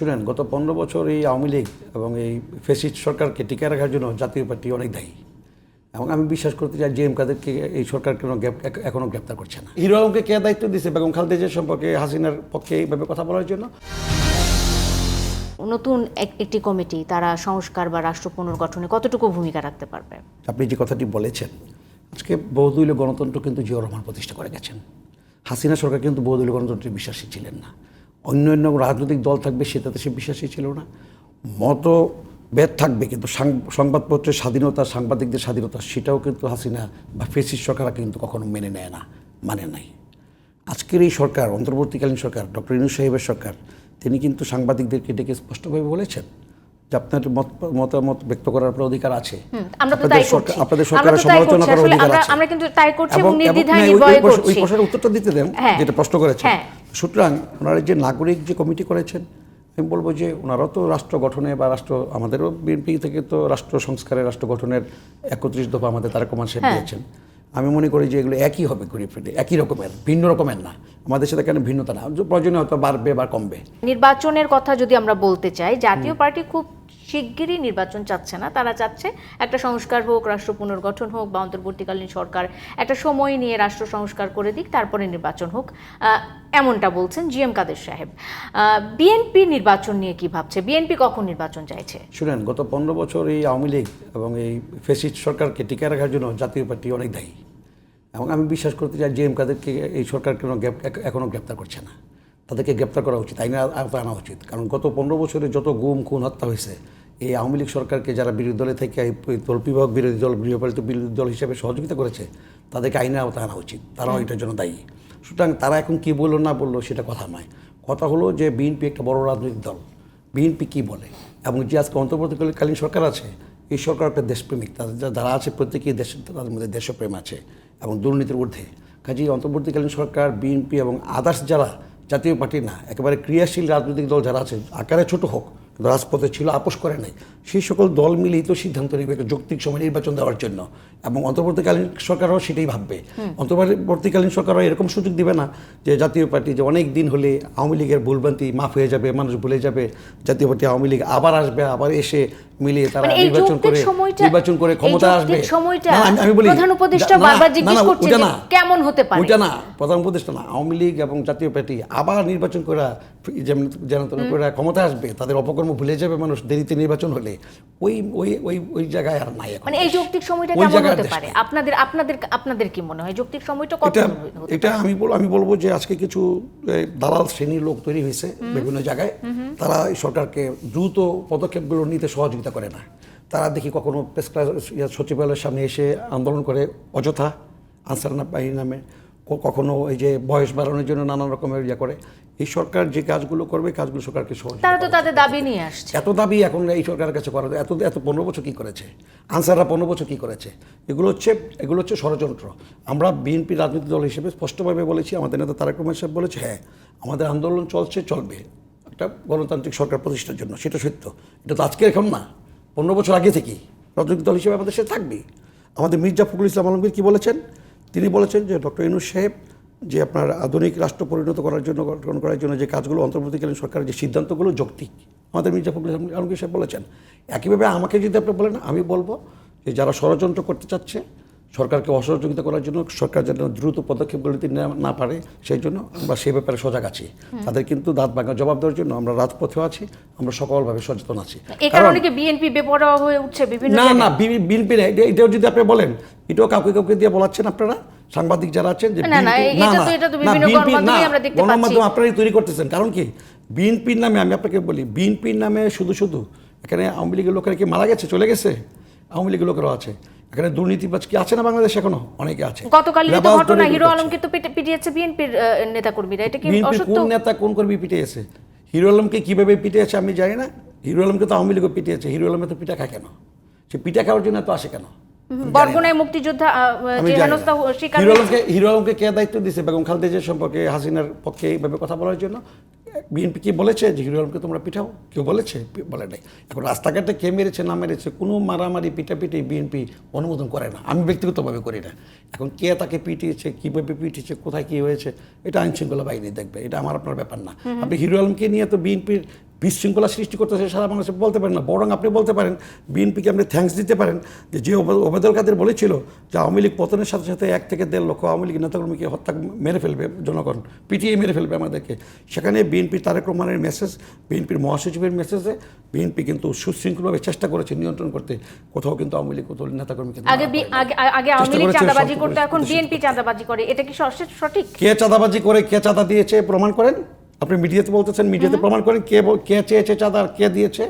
শুনেন গত পনেরো বছর এই আওয়ামী লীগ এবং এই ফেসিস্ট সরকারকে টিকে রাখার জন্য জাতীয় পার্টি অনেক দায়ী। এবং আমি বিশ্বাস করতে চাই জে এম কাদেরকে এই সরকার কেন এখনও গ্রেপ্তার করছে না। হিরো আলমকে কে দায়িত্ব দিয়েছে বেগম খালেদা জিয়ার সম্পর্কে হাসিনার পক্ষে এইভাবে কথা বলার জন্য? নতুন এক- একটি কমিটি তারা সংস্কার বা রাষ্ট্র পুনর্গঠনে কতটুকু ভূমিকা রাখতে পারবে? আপনি যে কথাটি বলেছেন আজকে বহুদলীয় গণতন্ত্র কিন্তু জিয়া রহমান প্রতিষ্ঠা করে গেছেন। হাসিনা সরকার কিন্তু বহুদলীয় গণতন্ত্রে বিশ্বাসী ছিলেন না। অন্য অন্য রাজনৈতিক দল থাকবে সেটাতে সে বিশ্বাসী ছিল না। মত ভেদ থাকবে কিন্তু সংবাদপত্রের স্বাধীনতা, সাংবাদিকদের স্বাধীনতা, সেটাও কিন্তু হাসিনা বা ফেসিস সরকাররা কিন্তু কখনো মেনে নেয় না মানে নাই। আজকের এই সরকার, অন্তর্বর্তীকালীন সরকার, ডক্টর ইনু সাহেবের সরকার, তিনি কিন্তু সাংবাদিকদেরকে ডেকে স্পষ্টভাবে বলেছেন আপনার মতামত ব্যক্ত করার আপনার অধিকার আছে। আমরা তো আপনাদের তাই সরকার- করছি। আপনাদের সরকারের সমালোচনা করার অধিকার আছে। আমরা কিন্তু তাই করছি এবং নির্দ্বিধায় না, ওই- নির্ভয়ে প্রশ্নের উত্তরটা দিতে দেন হ্যাঁ। যেটা প্রশ্ন করেছেন। হ্যাঁ। সুতরাং ওনারা যে নাগরিক যে কমিটি করেছেন আমি বলব যে ওনারাও তো রাষ্ট্র গঠনে বা রাষ্ট্র আমাদেরও বিএনপি থেকে তো রাষ্ট্র সংস্কারে রাষ্ট্র গঠনের একত্রিশ দফা আমাদের তারা কমান সেট। দিয়েছেন। আমি মনে করি যে এগুলো একই হবে ঘুরে ফিরে একই রকমের ভিন্ন রকমের না। আমাদের সাথে কেন ভিন্নতা না? প্রয়োজনে হয়তো বাড়বে বা কমবে। নির্বাচনের কথা যদি আমরা বলতে চাই জাতীয় পার্টি খুব শিগগিরই নির্বাচন চাচ্ছে না। তারা চাচ্ছে একটা সংস্কার হোক, রাষ্ট্র পুনর্গঠন হোক বা অন্তর্বর্তীকালীন সরকার একটা সময় নিয়ে রাষ্ট্র সংস্কার করে দিক, তারপরে নির্বাচন হোক। এমনটা বলছেন জি এম কাদের সাহেব। বিএনপি নির্বাচন নিয়ে কি ভাবছে? বিএনপি কখন নির্বাচন চাইছে? শুনেন, গত পনেরো বছর এই আওয়ামী লীগ এবং এই ফেসিস্ট সরকারকে টিকে রাখার জন্য জাতীয় পার্টি অনেক দায়ী। এবং আমি বিশ্বাস করতে চাই জে এম কাদেরকে এই সরকার কেন গ্রেপ- এক- এখনও গ্রেপ্তার করছে না। তাদেরকে গ্রেপ্তার করা উচিত আইনের আওতায় আনা উচিত। কারণ গত পনেরো বছরে যত গুম খুন হত্যা হয়েছে এই আওয়ামী লীগ সরকারকে যারা বিরোধী দলে থেকে দল বিভাগ বিরোধী দল গৃহপালিত বিরোধী দল হিসেবে সহযোগিতা করেছে তাদেরকে আইনের আওতায় আনা উচিত। তারাও এটার জন্য দায়ী। সুতরাং তারা এখন কী বলল না বলল সেটা কথা নয়। কথা হলো যে বিএনপি একটা বড় রাজনৈতিক দল। বিএনপি কী বলে? এবং যে আজকে অন্তর্বর্তীকালীন সরকার আছে এই সরকার একটা দেশপ্রেমিক। তাদের যারা আছে প্রত্যেকেই দেশ তাদের মধ্যে দেশপ্রেম আছে এবং দুর্নীতির ঊর্ধ্বে। কাজেই অন্তর্বর্তীকালীন সরকার বিএনপি এবং আদার্স যারা জাতীয় পার্টি না একেবারে ক্রিয়াশীল রাজনৈতিক দল যারা আছে আকারে ছোট হোক কিন্তু রাজপথে ছিল আপোষ করে নাই। সেই সকল দল মিলেই তো সিদ্ধান্ত নেবে একটা যৌক্তিক সময় নির্বাচন দেওয়ার জন্য। এবং অন্তর্বর্তীকালীন সরকারও সেটাই ভাববে। অন্তর্বর্তীকালীন সরকারও এরকম সুযোগ দিবে না যে জাতীয় পার্টি যে অনেক দিন হলে আওয়ামী লীগের ভুলভ্রান্তি মাফ হয়ে যাবে মানুষ ভুলে যাবে জাতীয় পার্টি আওয়ামী লীগ আবার আসবে আবার এসে মিলিয়ে তারা মানে নির্বাচন করে সময়টা- নির্বাচন করে ক্ষমতা আসবে। আমি- বলি প্রধান উপদেষ্টা বারবার জিজ্ঞেস করছে কেমন হতে পারে? ওটা না প্রধান উপদেষ্টা না আওয়ামী লীগ এবং জাতীয় পার্টি আবার নির্বাচন করে যেমন যেন করে ক্ষমতা আসবে তাদের অপকর্ম ভুলে যাবে মানুষ দেরিতে নির্বাচন হলে। ওই ওই ওই ওই জায়গায় আর নাই মানে এই যৌক্তিক সময়টা কেমন হতে পারে? আপনাদের আপনাদের আপনাদের কি মনে হয়? যৌক্তিক সময়টা কত এটা আমি বল আমি বলব যে আজকে কিছু দালাল শ্রেণির লোক তৈরি হয়েছে বিভিন্ন জায়গায়। তারা এই সরকারকে দ্রুত পদক্ষেপগুলো নিতে সহযোগিতা করে না। তারা দেখি কখনো প্রেস সচিবালয়ের সামনে এসে আন্দোলন করে অযথা আনসার না বাহিনী নামে কখনো এই যে বয়স বাড়ানোর জন্য নানান রকমের ইয়ে করে। এই সরকার যে কাজগুলো করবে কাজগুলো সরকারকে সহযোগিতা তারা তো তাদের দাবি নিয়ে আসছে। এত দাবি এখন এই সরকারের কাছে করা এত এত পনেরো বছর কী করেছে? আনসাররা পনেরো বছর কী করেছে? এগুলো হচ্ছে এগুলো হচ্ছে ষড়যন্ত্র। আমরা বিএনপি রাজনৈতিক দল হিসেবে স্পষ্টভাবে বলেছি আমাদের নেতা তারেক রহমান সাহেব বলেছে হ্যাঁ আমাদের আন্দোলন চলছে চলবে। একটা গণতান্ত্রিক সরকার প্রতিষ্ঠার জন্য সেটা সত্য। এটা তো আজকে এখন না পনেরো বছর আগে থেকেই রাজনৈতিক দল হিসেবে আমাদের সে থাকবে। আমাদের মির্জা ফখরুল ইসলাম আলমগীর কী বলেছেন? তিনি বলেছেন যে ডক্টর ইনুস সাহেব যে আপনার আধুনিক রাষ্ট্র পরিণত করার জন্য, গঠন করার জন্য যে কাজগুলো অন্তর্বর্তীকালীন সরকারের যে সিদ্ধান্তগুলো যৌক্তিক। আমাদের মির্জা ফখরুল ইসলাম আলমগীর সাহেব বলেছেন। একইভাবে আমাকে যদি আপনি বলেন, আমি বলব যে যারা ষড়যন্ত্র করতে চাচ্ছে সরকারকে অসহযোগিতা করার জন্য সরকার যেন দ্রুত পদক্ষেপগুলো নিতে না- পারে সেই জন্য আমরা সেই ব্যাপারে সজাগ আছি। তাদের কিন্তু দাঁত ভাঙা জবাব দেওয়ার জন্য আমরা রাজপথেও আছি আমরা সকলভাবে সচেতন আছি। এ কারণে কি বিএনপি বেপরোয়া হয়ে উঠছে বিভিন্ন না না বিএনপি না এটাও যদি আপনি বলেন এটাও কাউকে কাউকে দিয়ে বলাচ্ছেন আপনারা? সাংবাদিক যারা আছেন যে গণমাধ্যম আপনারাই তৈরি করতেছেন। কারণ কি? বিএনপির নামে আমি আপনাকে বলি বিএনপির নামে শুধু শুধু এখানে আওয়ামী লীগের লোকেরা কি মারা গেছে চলে গেছে? আওয়ামী লীগের লোকেরাও আছে। এখানে দুর্নীতিবাজ কি আছে না বাংলাদেশ এখনও? অনেকে আছে। গতকালই তো ঘটনা হিরো। আলমকে তো পিটে- পিটিয়েছে বিএনপির নেতাকর্মীরা। এটা কি অসত্য? কোন নেতা কোন কর্মী পিটিয়েছে? হিরো আলমকে কীভাবে পিটিয়েছে আমি জানি না। হিরো আলমকে তো আওয়ামী লীগও পিটিয়েছে। হিরো আলমে তো পিঠা খায় কেন? সে পিঠা খাওয়ার জন্য তো আসে কেন? বরগুনায় মুক্তিযোদ্ধা হিরো আলমকে হিরো আলমকে কে দায়িত্ব দিয়েছে বেগম খালেদা সম্পর্কে হাসিনার পক্ষে এইভাবে কথা বলার জন্য? বিএনপি কি বলেছে? যে আলমকে তোমরা পিঠাও? কেউ বলেছে? বলে নাই। এখন রাস্তাঘাটে কে মেরেছে না মেরেছে কোনো মারামারি পিটাপিটি বিএনপি অনুমোদন করে না। আমি ব্যক্তিগতভাবে করি না। এখন কে তাকে পিটিয়েছে কীভাবে পিটিয়েছে কোথায় কী হয়েছে এটা আইনশৃঙ্খলা বাহিনী দেখবে। এটা আমার আপনার ব্যাপার না। আপনি হিরো আলমকে নিয়ে তো বিএনপির বিশৃঙ্খলা সৃষ্টি করতেছে সারা মানুষে বলতে পারেন না। বরং আপনি বলতে পারেন বিএনপিকে আপনি থ্যাঙ্কস দিতে পারেন যে যে ওবে- ওবেদুল কাদের বলেছিল যে আওয়ামী লীগ পতনের সাথে সাথে এক থেকে দেড় লক্ষ আওয়ামী লীগ নেতাকর্মীকে হত্যা মেরে ফেলবে জনগণ পিটিয়ে মেরে ফেলবে আমাদেরকে। সেখানে বিএনপি তারেক রহমানের মেসেজ বিএনপির মহাসচিবের মেসেজে বিএনপি কিন্তু সুশৃঙ্খলভাবে চেষ্টা করেছে নিয়ন্ত্রণ করতে। কোথাও কিন্তু আওয়ামী লীগ কোথাও নেতাকর্মীকে আগে। আগে আওয়ামী লীগ চাঁদাবাজি করতো এখন বিএনপি চাঁদাবাজি করে। এটা কি সঠিক? কে চাঁদাবাজি করে কে চাঁদা দিয়েছে প্রমাণ করেন? আপনি মিডিয়াতে বলতেছেন মিডিয়াতে প্রমাণ করেন কে কে চেয়েছে চাঁদা আর কে দিয়েছে?